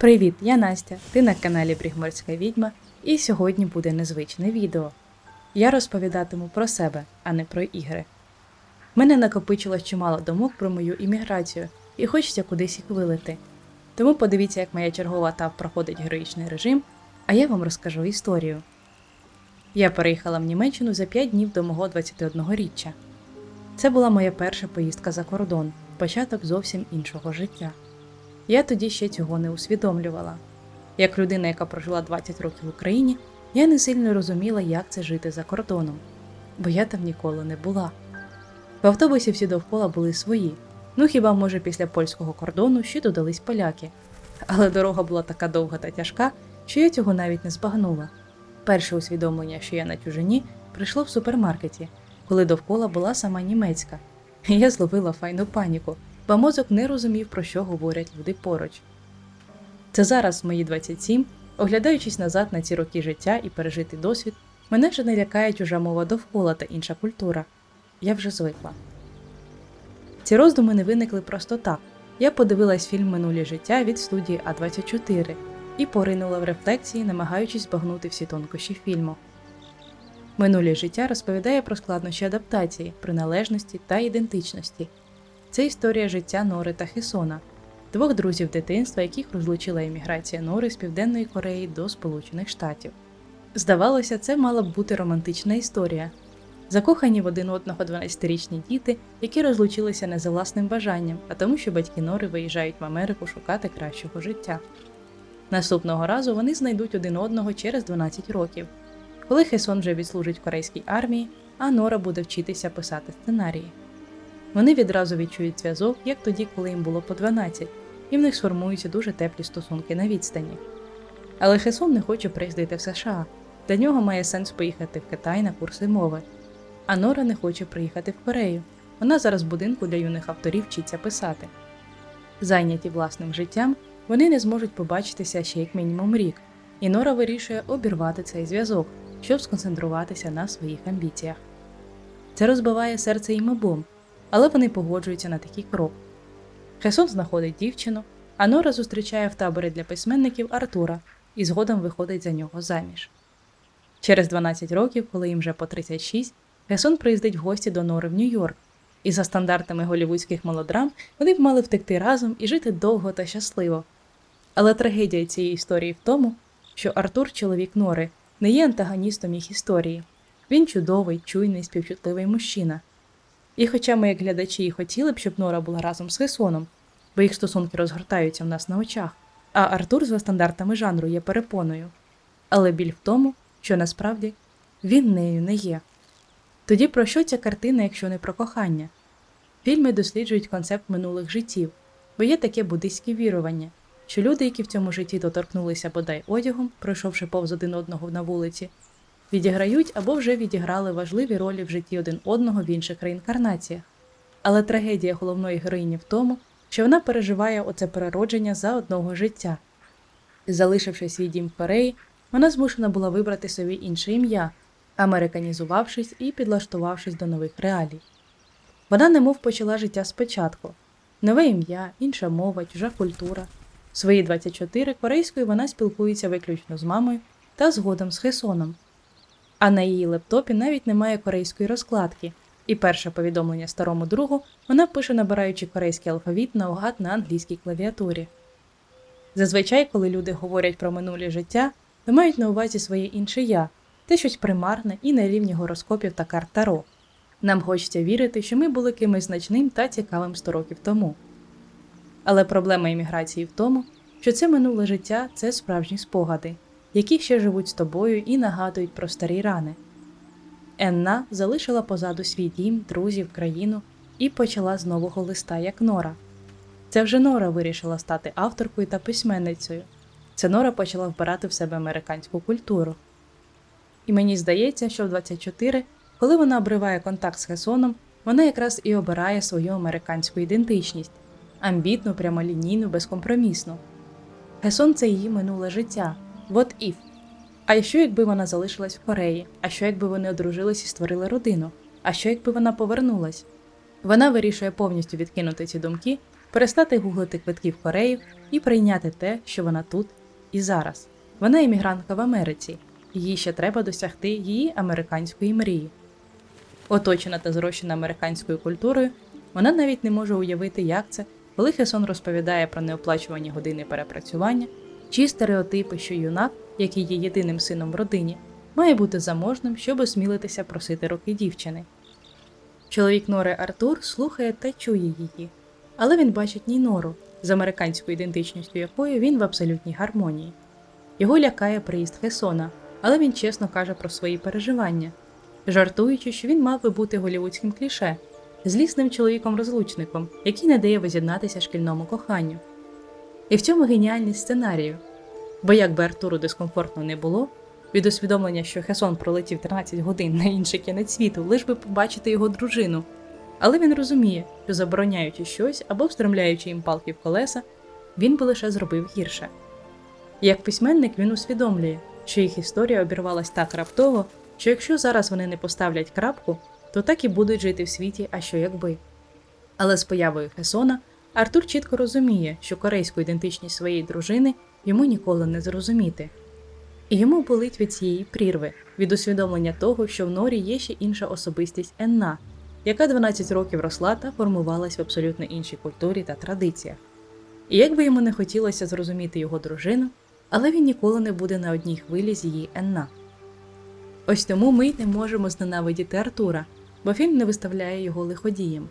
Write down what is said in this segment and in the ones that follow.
Привіт, я Настя. Ти на каналі Брігморська відьма, і сьогодні буде незвичне відео. Я розповідатиму про себе, а не про ігри. Мене накопичилось чимало думок про мою імміграцію, і хочеться кудись їх вилити. Тому подивіться, як моя чергова ТАП проходить героїчний режим, а я вам розкажу історію. Я переїхала в Німеччину за 5 днів до мого 21-річчя. Це була моя перша поїздка за кордон, початок зовсім іншого життя. Я тоді ще цього не усвідомлювала. Як людина, яка прожила 20 років в Україні, я не сильно розуміла, як це жити за кордоном, бо я там ніколи не була. В автобусі всі довкола були свої. Ну хіба може після польського кордону ще додались поляки. Але дорога була така довга та тяжка, що я цього навіть не збагнула. Перше усвідомлення, що я на чужині, прийшло в супермаркеті, коли довкола була сама німецька. Я зловила файну паніку, бо мозок не розумів, про що говорять люди поруч. Це зараз, в мої 27, оглядаючись назад на ці роки життя і пережитий досвід, мене вже не лякає чужа мова довкола та інша культура. Я вже звикла. Ці роздуми не виникли просто так. Я подивилась фільм Минулі життя від студії А24 і поринула в рефлексії, намагаючись збагнути всі тонкощі фільму. Минулі життя розповідає про складнощі адаптації, приналежності та ідентичності. Це історія життя Нори та Хесона, двох друзів дитинства, яких розлучила еміграція Нори з Південної Кореї до Сполучених Штатів. Здавалося, це мала б бути романтична історія. Закохані в один одного 12-річні діти, які розлучилися не за власним бажанням, а тому, що батьки Нори виїжджають в Америку шукати кращого життя. Наступного разу вони знайдуть один одного через 12 років, коли Хесон вже відслужить в корейській армії, а Нора буде вчитися писати сценарії. Вони відразу відчують зв'язок, як тоді, коли їм було по 12, і в них сформуються дуже теплі стосунки на відстані. Але Хесон не хоче приїздити в США. Для нього має сенс поїхати в Китай на курси мови. А Нора не хоче приїхати в Корею. Вона зараз в будинку для юних авторів вчиться писати. Зайняті власним життям, вони не зможуть побачитися ще як мінімум рік, і Нора вирішує обірвати цей зв'язок, щоб сконцентруватися на своїх амбіціях. Це розбиває серце їм обом, але вони погоджуються на такий крок. Хесон знаходить дівчину, а Нора зустрічає в таборі для письменників Артура і згодом виходить за нього заміж. Через 12 років, коли їм вже по 36, Хесон приїздить в гості до Нори в Нью-Йорк, і за стандартами голівудських мелодрам вони б мали втекти разом і жити довго та щасливо. Але трагедія цієї історії в тому, що Артур, чоловік Нори, не є антагоністом їх історії. Він чудовий, чуйний, співчутливий мужчина. І хоча ми, як глядачі, і хотіли б, щоб Нора була разом з Хесоном, бо їх стосунки розгортаються в нас на очах, а Артур за стандартами жанру є перепоною. Але біль в тому, що насправді він нею не є. Тоді про що ця картина, якщо не про кохання? Фільми досліджують концепт минулих життів, бо є таке буддийське вірування, що люди, які в цьому житті доторкнулися бодай одягом, пройшовши повз один одного на вулиці, відіграють або вже відіграли важливі ролі в житті один одного в інших реінкарнаціях. Але трагедія головної героїні в тому, що вона переживає оце переродження за одного життя. Залишивши свій дім в Кореї, вона змушена була вибрати собі інше ім'я, американізувавшись і підлаштувавшись до нових реалій. Вона немов почала життя спочатку: нове ім'я, інша мова, чужа культура. В свої 24 корейською вона спілкується виключно з мамою та згодом з Хесоном. А на її лептопі навіть немає корейської розкладки, і перше повідомлення старому другу вона пише, набираючи корейський алфавіт наугад на англійській клавіатурі. Зазвичай, коли люди говорять про минуле життя, то мають на увазі своє інше я, те щось примарне і на рівні гороскопів та карт Таро. Нам хочеться вірити, що ми були кимось значним та цікавим 100 років тому. Але проблема імміграції в тому, що це минуле життя це справжні спогади, які ще живуть з тобою і нагадують про старі рани. Енна залишила позаду свій дім, друзів, країну і почала з нового листа як Нора. Це вже Нора вирішила стати авторкою та письменницею. Це Нора почала вбирати в себе американську культуру. І мені здається, що в 24, коли вона обриває контакт з Хесоном, вона якраз і обирає свою американську ідентичність амбітну, прямолінійну, безкомпромісну. Хесон це її минуле життя. What if? А що, якби вона залишилась в Кореї? А що, якби вони одружились і створили родину? А що, якби вона повернулась? Вона вирішує повністю відкинути ці думки перестати гуглити квитки в Корею і прийняти те, що вона тут і зараз. Вона іммігрантка в Америці, їй ще треба досягти її американської мрії. Оточена та зрощена американською культурою, вона навіть не може уявити, як це, коли Хесон розповідає про неоплачувані години перепрацювання чи стереотипи, що юнак, який є єдиним сином в родині, має бути заможним, щоб осмілитися просити руки дівчини. Чоловік Нори Артур слухає та чує її, але він бачить ні Нору, з американською ідентичністю якої він в абсолютній гармонії. Його лякає приїзд Хесона, але він чесно каже про свої переживання, жартуючи, що він мав би бути голівудським кліше, злісним чоловіком-розлучником, який не дає воз'єднатися шкільному коханню. І в цьому геніальність сценарію. Бо як би Артуру дискомфортно не було, від усвідомлення, що Хесон пролетів 13 годин на інший кінець світу, лиш би побачити його дружину. Але він розуміє, що забороняючи щось або встромляючи їм палки в колеса, він би лише зробив гірше. Як письменник він усвідомлює, що їх історія обірвалась так раптово, що якщо зараз вони не поставлять крапку, то так і будуть жити в світі, а що якби. Але з появою Хесона Артур чітко розуміє, що корейську ідентичність своєї дружини йому ніколи не зрозуміти. І йому болить від цієї прірви, від усвідомлення того, що в Норі є ще інша особистість Енна, яка 12 років росла та формувалась в абсолютно іншій культурі та традиціях. І як би йому не хотілося зрозуміти його дружину, але він ніколи не буде на одній хвилі з її Енна. Ось тому ми й не можемо зненавидіти Артура, бо фільм не виставляє його лиходієм.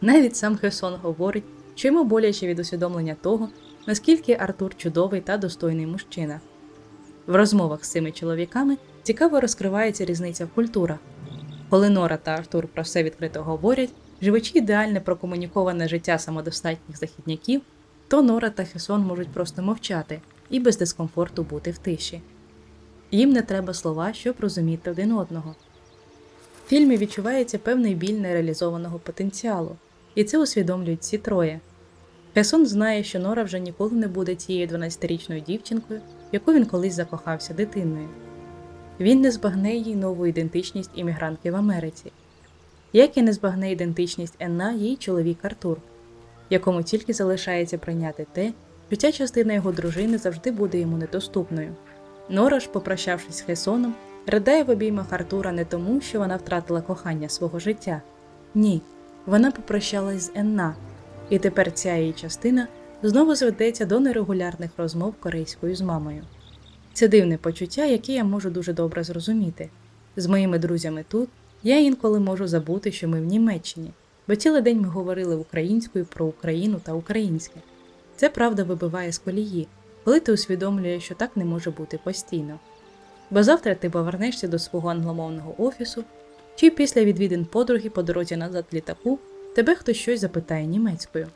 Навіть сам Хесон говорить, йому боляче від усвідомлення того, наскільки Артур чудовий та достойний мужчина. В розмовах з цими чоловіками цікаво розкривається різниця в культурах. Коли Нора та Артур про все відкрито говорять, живучи ідеальне прокомуніковане життя самодостатніх західняків, то Нора та Хесон можуть просто мовчати і без дискомфорту бути в тиші. Їм не треба слова, щоб розуміти один одного. В фільмі відчувається певний біль нереалізованого потенціалу, і це усвідомлюють ці троє. Хесон знає, що Нора вже ніколи не буде тією 12-річною дівчинкою, в яку він колись закохався дитиною. Він не збагне їй нову ідентичність іммігрантки в Америці, як і не збагне ідентичність Енна її чоловік Артур, якому тільки залишається прийняти те, що ця частина його дружини завжди буде йому недоступною. Нора ж, попрощавшись з Хесоном, ридає в обіймах Артура не тому, що вона втратила кохання свого життя. Ні, вона попрощалась з Енна, і тепер ця її частина знову зведеться до нерегулярних розмов корейською з мамою. Це дивне почуття, яке я можу дуже добре зрозуміти. З моїми друзями тут я інколи можу забути, що ми в Німеччині, бо цілий день ми говорили українською про Україну та українське. Це правда вибиває з колії, коли ти усвідомлюєш, що так не може бути постійно. Бо завтра ти повернешся до свого англомовного офісу, чи після відвідин подруги по дорозі назад літаку тебе хтось щось запитає німецькою.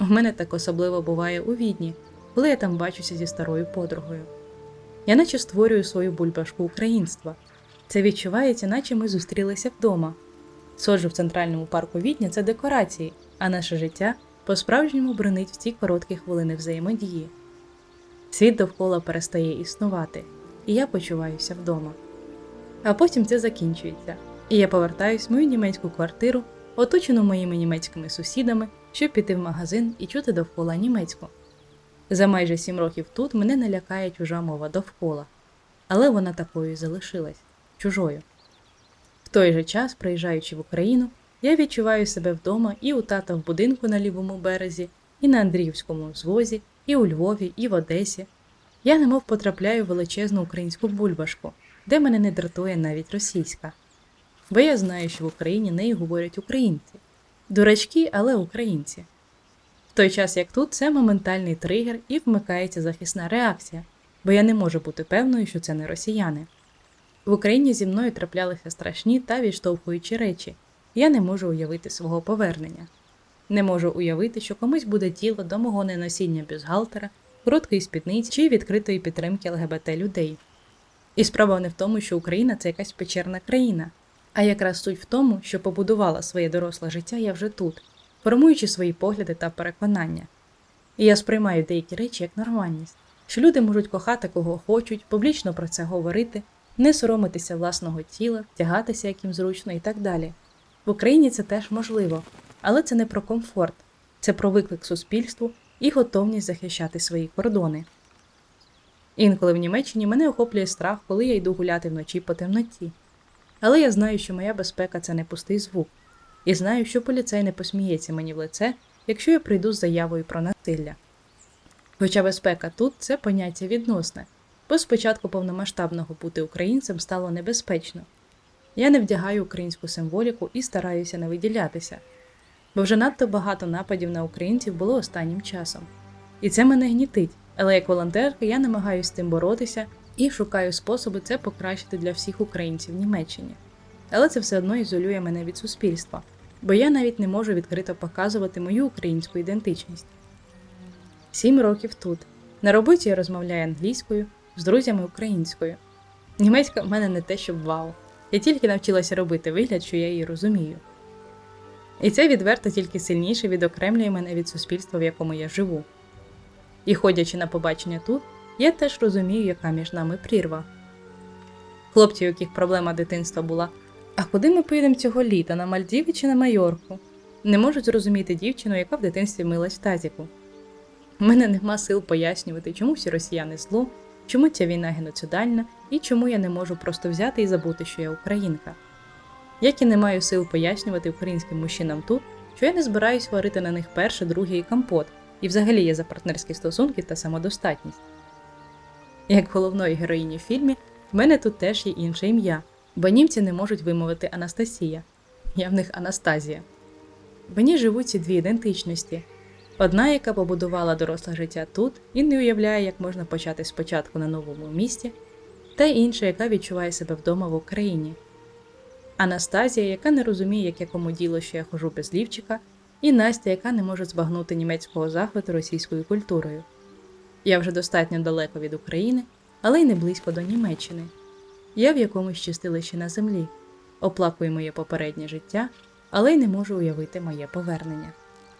У мене так особливо буває у відні, коли я там бачуся зі старою подругою. Я наче створюю свою бульбашку українства. Це відчувається, наче ми зустрілися вдома. Соджу в центральному парку Відня це декорації, а наше життя по-справжньому бренить в ці короткі хвилини взаємодії. Світ довкола перестає існувати, і я почуваюся вдома. А потім це закінчується, і я повертаюсь в мою німецьку квартиру, оточену моїми німецькими сусідами, щоб піти в магазин і чути довкола німецьку. За майже сім років тут мене не лякає чужа мова довкола, але вона такою і залишилась чужою. В той же час, приїжджаючи в Україну, я відчуваю себе вдома і у тата в будинку на лівому березі, і на Андріївському звозі, і у Львові, і в Одесі. Я немов потрапляю в величезну українську бульбашку, де мене не дратує навіть російська. Бо я знаю, що в Україні нею говорять українці. Дурачки, але українці. В той час, як тут, це моментальний тригер і вмикається захисна реакція, бо я не можу бути певною, що це не росіяни. В Україні зі мною траплялися страшні та відштовхуючі речі, я не можу уявити свого повернення. Не можу уявити, що комусь буде тіло до мого неносіння бюстгальтера, короткої спідниці чи відкритої підтримки ЛГБТ людей. І справа не в тому, що Україна це якась печерна країна, а якраз суть в тому, що побудувала своє доросле життя я вже тут, формуючи свої погляди та переконання. І я сприймаю деякі речі як нормальність, що люди можуть кохати кого хочуть, публічно про це говорити, не соромитися власного тіла, втягатися як їм зручно і так далі. В Україні це теж можливо, але це не про комфорт, це про виклик суспільству і готовність захищати свої кордони. Інколи в Німеччині мене охоплює страх, коли я йду гуляти вночі по темноті. Але я знаю, що моя безпека це не пустий звук, і знаю, що поліцей не посміється мені в лице, якщо я прийду з заявою про насилля. Хоча безпека тут це поняття відносне, бо спочатку повномасштабного бути українцем стало небезпечно. Я не вдягаю українську символіку і стараюся не виділятися, бо вже надто багато нападів на українців було останнім часом. І це мене гнітить, але як волонтерка я намагаюся з тим боротися і шукаю способи це покращити для всіх українців в Німеччині. Але це все одно ізолює мене від суспільства, бо я навіть не можу відкрито показувати мою українську ідентичність. Сім років тут. На роботі я розмовляю англійською, з друзями українською. Німецька в мене не те, щоб вау. Я тільки навчилася робити вигляд, що я її розумію. І це відверто тільки сильніше відокремлює мене від суспільства, в якому я живу. І ходячи на побачення тут, я теж розумію, яка між нами прірва. Хлопці, у яких проблема дитинства була, а куди ми поїдемо цього літа, на Мальдіви чи на Майорку? Не можуть зрозуміти дівчину, яка в дитинстві милась в тазіку. У мене нема сил пояснювати, чому всі росіяни зло, чому ця війна геноцидальна і чому я не можу просто взяти і забути, що я українка. Як і не маю сил пояснювати українським мужчинам тут, що я не збираюсь варити на них перше, друге і компот, і взагалі є за партнерські стосунки та самодостатність. Як головної героїні в фільмі, в мене тут теж є інше ім'я, бо німці не можуть вимовити Анастасія. Я в них Анастазія. Мені живуть ці дві ідентичності. Одна, яка побудувала доросле життя тут і не уявляє, як можна почати спочатку на новому місці, та інша, яка відчуває себе вдома в Україні. Анастазія, яка не розуміє, як якому діло, що я хожу без лівчика, і Настя, яка не може збагнути німецького захвату російською культурою. Я вже достатньо далеко від України, але й не близько до Німеччини. Я в якомусь чистилищі на землі, оплакую моє попереднє життя, але й не можу уявити моє повернення.